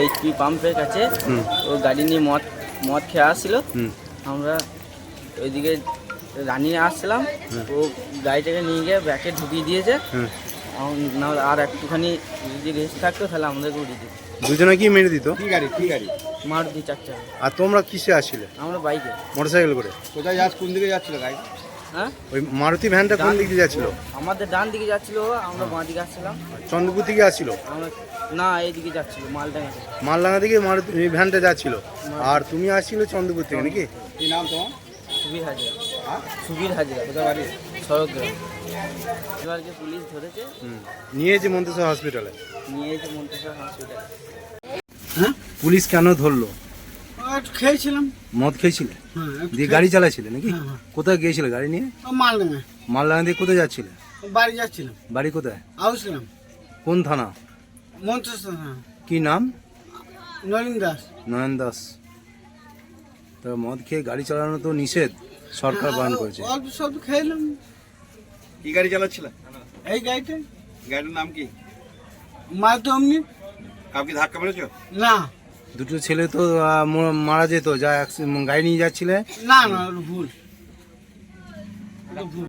HP পাম্পের কাছে ও গাড়ি নিয়ে মদ মদ খেয়ে আসছিল। আমরা ওইদিকে রানিয়ে আসছিলাম। ও গাড়িটাকে নিয়ে গিয়ে ব্যাকে ঢুকিয়ে দিয়েছে। না হলে আর একটুখানি যদি রেস্ট থাকতো তাহলে আমাদেরকে উড়িয়ে দিত। দুজনে কি মেরে দিত? কি গাড়ি কি গাড়ি? মারুতি চার চাকা আর তোমরা কিসে আসছিলে? আমরা বাইকে মোটরসাইকেল করে। কোথায় যাচ্ছ কোন দিকে যাচ্ছিল গাড়ি হ্যাঁ? ওই মারুতি ভ্যানটা কোন দিক যাচ্ছিল? আমাদের ডান দিকে যাচ্ছিল আমরা বাঁ দিকে আসছিলাম। চন্দ্রপুর থেকে আসছিল? আমরা না এইদিকে যাচ্ছিল মালডাঙ্গা থেকে। মালডাঙ্গা দিকে মারুতি এই ভ্যানটা যাচ্ছিল। আর তুমি আসছিলে চন্দ্রপুর থেকে নাকি? কি নাম তোমার? সুবীর হাজরা। হ্যাঁ? সুবীর হাজরা। কোথায় বাড়ি? সড়কগ্রাম এবারকে পুলিশ ধরেছে হুম। মন্তেশ্বর হসপিটালে। হ্যাঁ? পুলিশ কেন ধরলো? খেয়েছিলাম। মদ খেয়েছিলে? হ্যাঁ দিয়ে গাড়ি চালাচ্ছিলে নাকি? হ্যাঁ, হ্যাঁ। কোথায় গিয়েছিলে গাড়ি নিয়ে? খেয়ে- মালডাঙ্গা। মালডাঙ্গা দিয়ে কোথায় যাচ্ছিলে? বাড়ি যাচ্ছিলাম। বাড়ি কোথায়? আউসলাম কোন থানা? কি নাম? দাস। নয়ন দাস। তো মদ খেয়ে গাড়ি চালানো তো নিষেধ সরকার বারণ করেছে। অল্প স্বল্প খেলাম কি গাড়ি চালাচ্ছিল? এই গাড়িটা। গাড়ির নাম কি? মার তো অমনি। কাউকে ধাক্কা মেরেছো? না। দুটো ছেলে তো আহ, ম- মারা যেত যা accident- গাড়ি নিয়ে যাচ্ছিলে? না না ওটা ভুল। ওটা ভুল।